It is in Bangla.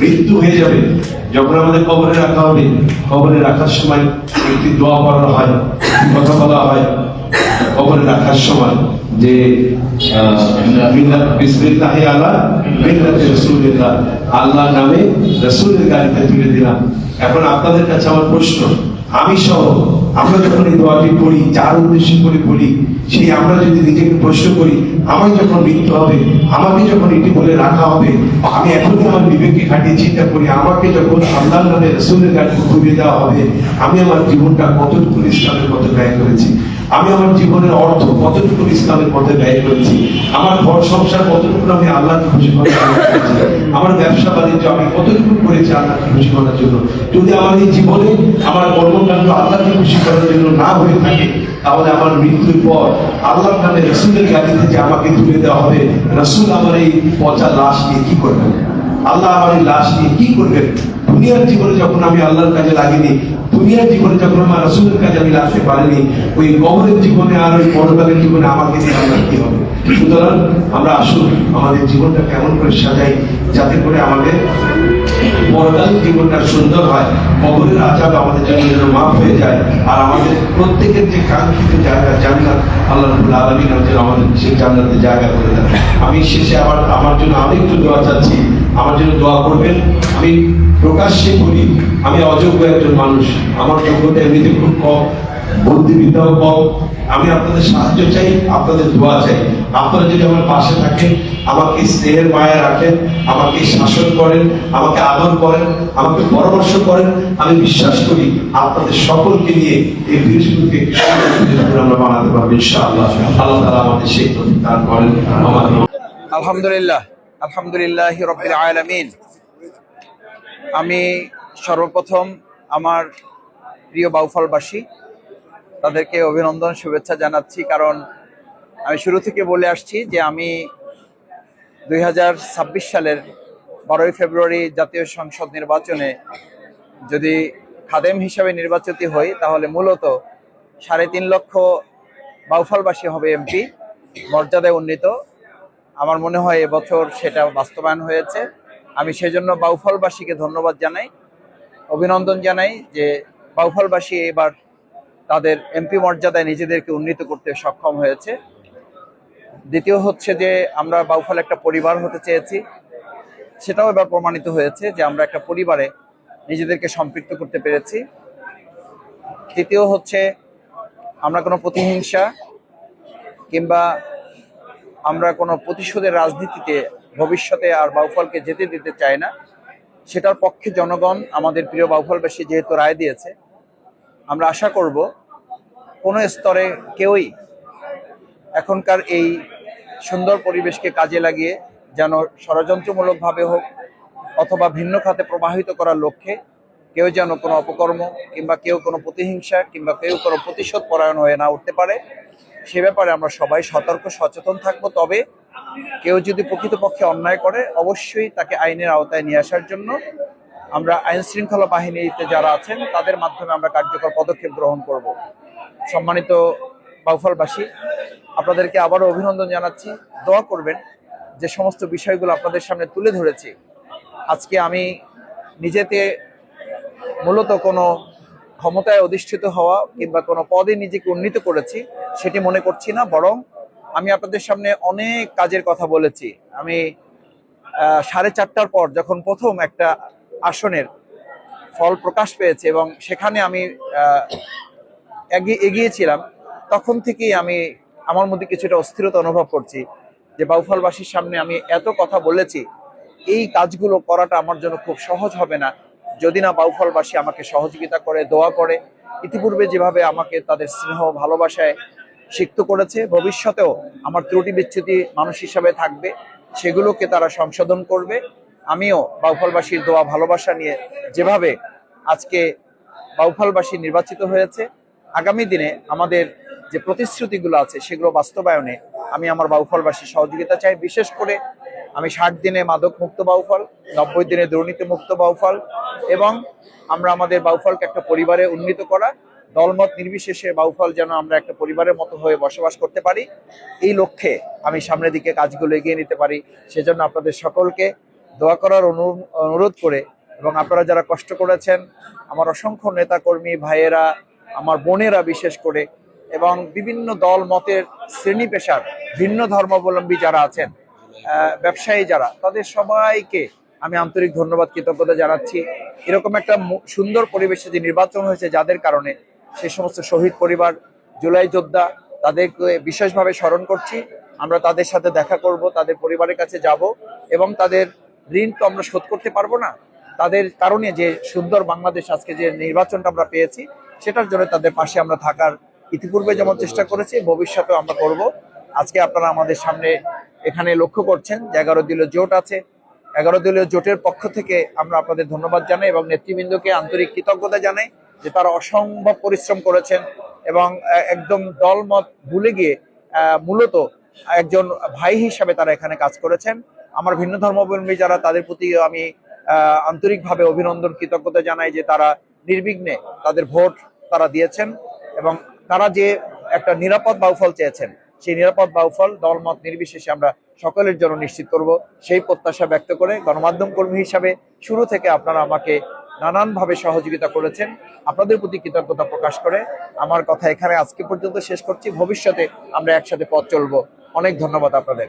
মৃত্যু হয়ে যাবে। যখন আমাদের কবরে রাখা হবে, কবরে রাখার সময় একটি দোয়া পড়ানো হয় কথা বলা হয়। কবরে রাখার সময় যে আল্লাহ নামে রসুলের গাড়িতে তুলে দিলাম। এখন আপনাদের কাছে আমার প্রশ্ন আমি সহ আমরা যখন এই দোয়াটি পড়ি, যার উদ্দেশ্যে করে পড়ি সেই আমরা যদি নিজেকে প্রশ্ন করি আমার যখন মৃত্যু হবে, আমাকে যখন এটি বলে রাখা হবে, আমি এখনই আমার বিবেককে খাটিয়ে চিন্তা করি, আমাকে যখন আল্লাহ নামে রসুলের গাড়ি ঘুরিয়ে দেওয়া হবে, আমি আমার জীবনটা কতটুকু ইসলামের পথে ব্যয় করেছি? আমি আমার জীবনের অর্থ কতটুকু ইসলামের পথে ব্যয় করেছি? আমার ঘর সংসার কতটুকু আমি আল্লাহকে খুশি করার জন্য আমার ব্যবসা বাণিজ্য আমি কতটুকু করেছি আল্লাহকে খুশি করার জন্য? যদি আমার এই জীবনে আমার কর্মকাণ্ড আল্লাহকে খুশি করার জন্য না হয়ে থাকে, তাহলে আমার মৃত্যুর পর আল্লাহ নামে রসুলের গাড়ি থেকে আমাকে তুলে দেওয়া হবে। রসুল আমার এই পচা লাশ নিয়ে কি করবেন? আল্লাহ আমার এই লাশ নিয়ে কি করবেন? দুনিয়ার জীবনে যখন আমি আল্লাহর কাজে লাগিনি, দুনিয়ার জীবনে যখন আমার রসুলের কাজে আমি লাগতে পারিনি ওই কবরের জীবনে আর ওই পরকালের জীবনে আমাকে আল্লাহ কি হবে? সুতরাং আমরা আসুন আমাদের জীবনটা কেমন করে সাজাই যাতে করে আমাদের পরকালীন জীবনটা সুন্দর হয়। কবরের আজাব আমাদের জন্য যেন মাফ হয়ে যায় আর আমাদের প্রত্যেকের যে কাঙ্ক্ষিত জায়গা, জান্নাত আল্লাহ রাব্বুল আলামিন যেন আমাদের সেই জান্নাতে জায়গা করে দেন। আমি শেষে আবার আমার জন্য আরেকটু দোয়া চাচ্ছি। আমার জন্য দোয়া করবেন। আমি প্রকাশ্যে বলি আমি অযোগ্য একজন মানুষ। আমার যোগ্যতা এমনিতে খুব কম বুদ্ধিবিদ্যাও কম। আমি আপনাদের সাহায্য চাই আপনাদের দোয়া চাই। আপনারা যদি আমার পাশে থাকেন আমাকে স্নেহের মায়া রাখেন আমাকে শাসন করেন আমাকে আদর করেন আমাকে পরামর্শ করেন আমি বিশ্বাস করি আপনাদের সকলকে নিয়ে এই বৃহস্পতি আমরা বানাতে পারব ইনশাআল্লাহ। আল্লাহ তাআলা আমাদের সেই প্রতি দান করেন। আলহামদুলিল্লাহ। আলহামদুলিল্লাহ। রবিল আলমিন। আমি সর্বপ্রথম আমার প্রিয় বাউফলবাসী, তাদেরকে অভিনন্দন, শুভেচ্ছা জানাচ্ছি। কারণ আমি শুরু থেকে বলে আসছি যে আমি দুই হাজার ছাব্বিশ সালের বারোই ফেব্রুয়ারি জাতীয় সংসদ নির্বাচনে যদি খাদেম হিসাবে নির্বাচিত হই, তাহলে মূলত সাড়ে তিন লক্ষ বাউফলবাসী হবে এমপি, মর্যাদায় উন্নীত। আমার মনে হয় এবছর সেটা বাস্তবায়ন হয়েছে। আমি সেজন্য বাউফলবাসীকে ধন্যবাদ জানাই, অভিনন্দন জানাই যে বাউফলবাসী এবার তাদের এমপি মর্যাদায় নিজেদেরকে উন্নীত করতে সক্ষম হয়েছে। দ্বিতীয় হচ্ছে যে আমরা বাউফল একটা পরিবার হতে চেয়েছি, সেটাও এবার প্রমাণিত হয়েছে যে আমরা একটা পরিবারে নিজেদেরকে সম্পৃক্ত করতে পেরেছি। তৃতীয় হচ্ছে আমরা কোনো প্রতিহিংসা কিংবা আমরা কোনো প্রতিশোধের রাজনীতিতে ভবিষ্যতে আর বাউফলকে যেতে দিতে চায় না। সেটার পক্ষে জনগণ, আমাদের প্রিয় বাউফলবাসী যেহেতু রায় দিয়েছে, আমরা আশা করব কোনো স্তরে কেউই এখনকার এই সুন্দর পরিবেশকে কাজে লাগিয়ে যেন ষড়যন্ত্রমূলকভাবে হোক অথবা ভিন্ন খাতে প্রবাহিত করার লক্ষ্যে কেউ যেন কোনো অপকর্ম কিংবা কেউ কোনো প্রতিহিংসা কিংবা কেউ কোনো প্রতিশোধ পরায়ণ হয়ে না উঠতে পারে, সে ব্যাপারে আমরা সবাই সতর্ক, সচেতন থাকব। তবে কেউ যদি প্রকৃতপক্ষে অন্যায় করে, অবশ্যই তাকে আইনের আওতায় নিয়ে আসার জন্য আমরা আইন শৃঙ্খলা বাহিনীতে যারা আছেন, তাদের মাধ্যমে আমরা কার্যকর পদক্ষেপ গ্রহণ করব। সম্মানিত বাউফলবাসী, আপনাদেরকে আবারও অভিনন্দন জানাচ্ছি। দোয়া করবেন যে সমস্ত বিষয়গুলো আপনাদের সামনে তুলে ধরেছি। আজকে আমি নিজেতে মূলত কোনো ক্ষমতায় অধিষ্ঠিত হওয়া কিংবা কোনো পদে নিজেকে উন্নীত করেছি, সেটি মনে করছি না, বরং আমি আপনাদের সামনে অনেক কাজের কথা বলেছি। আমি সাড়ে চারটার পর যখন প্রথম একটা আসনের ফল প্রকাশ পেয়েছে এবং সেখানে আমি এগিয়েছিলাম, তখন থেকেই আমি আমার মধ্যে কিছুটা অস্থিরতা অনুভব করছি যে বাউফলবাসীর সামনে আমি এত কথা বলেছি। এই কাজগুলো করাটা আমার জন্য খুব সহজ হবে না। যদি না বাউফলবাসী আমাকে সহযোগিতা করে, দোয়া করে, ইতিপূর্বে যেভাবে আমাকে তাদের স্নেহ, ভালোবাসায় সিক্ত করেছে, ভবিষ্যতেও আমার ত্রুটি বিচ্ছুতি মানুষ হিসাবে থাকবে, সেগুলোকে তারা সংশোধন করবে। আমিও বাউফলবাসীর দোয়া, ভালোবাসা নিয়ে যেভাবে আজকে বাউফলবাসী নির্বাচিত হয়েছে, আগামী দিনে আমাদের যে প্রতিশ্রুতিগুলো আছে সেগুলো বাস্তবায়নে আমি আমার বাউফলবাসী সহযোগিতা চাই। বিশেষ করে আমি ষাট দিনে মাদক মুক্ত বাউফল, নব্বই দিনে দুর্নীতি মুক্ত বাউফল এবং আমরা আমাদের বাউফলকে একটা পরিবারে উন্নীত করা দলমত নির্বিশেষে বাউফল যেন আমরা একটা পরিবারের মতো হয়ে বসবাস করতে পারি। এই লক্ষ্যে আমি সামনের দিকে কাজগুলো এগিয়ে নিতে পারি। সেজন্য আপনাদের সকলকে দোয়া করার অনু- অনুরোধ করে এবং আপনারা যারা কষ্ট করেছেন, আমার অসংখ্য নেতাকর্মী, ভাইয়েরা, আমার বোনেরা বিশেষ করে এবং বিভিন্ন দল মতের শ্রেণি পেশার ভিন্ন ধর্মাবলম্বী যারা আছেন ব্যবসায়ী যারা, তাদের সবাইকে আমি আন্তরিক ধন্যবাদ, কৃতজ্ঞতা জানাচ্ছি। এরকম একটা সুন্দর পরিবেশে যে নির্বাচন হয়েছে যাদের কারণে সে সমস্ত শহীদ পরিবার, জুলাই যোদ্ধা, তাদেরকে বিশেষভাবে স্মরণ করছি। আমরা তাদের সাথে দেখা করব, তাদের পরিবারের কাছে যাব এবং তাদের ঋণ তো আমরা শোধ করতে পারব না। তাদের কারণে যে সুন্দর বাংলাদেশ আজকে যে নির্বাচনটা আমরা পেয়েছি, সেটার জন্য তাদের পাশে আমরা থাকার ইতিপূর্বে যেমন চেষ্টা করেছি, ভবিষ্যতেও আমরা করব। আজকে আপনারা আমাদের সামনে এখানে লক্ষ্য করছেন যে এগারো দলীয় জোট আছে। এগারো দলীয় জোটের পক্ষ থেকে আমরা আপনাদের ধন্যবাদ জানাই এবং নেতৃবৃন্দকে আন্তরিক কৃতজ্ঞতা জানাই। যে তারা অসম্ভব পরিশ্রম করেছেন এবং একদম দলমত ভুলে গিয়ে মূলত একজন ভাই হিসাবে তারা এখানে কাজ করেছেন। আমার ভিন্ন ধর্মাবলম্বী যারা, তাদের প্রতি আমি আন্তরিকভাবে অভিনন্দন, কৃতজ্ঞতা জানাই যে তারা নির্বিঘ্নে তাদের ভোট তারা দিয়েছেন এবং তারা যে একটা নিরাপদ বাউফল চেয়েছেন, সেই নিরাপদ বাউফল দলমত নির্বিশেষে আমরা সকলের জন্য নিশ্চিত করব। সেই প্রত্যাশা ব্যক্ত করে গণমাধ্যম কর্মী হিসাবে শুরু থেকে আপনারা আমাকে নানানভাবে সহযোগিতা করেছেন। আপনাদের প্রতি কৃতজ্ঞতা প্রকাশ করে আমার কথা এখানে আজকে পর্যন্ত শেষ করছি। ভবিষ্যতে আমরা একসাথে পথ চলবো। অনেক ধন্যবাদ আপনাদের।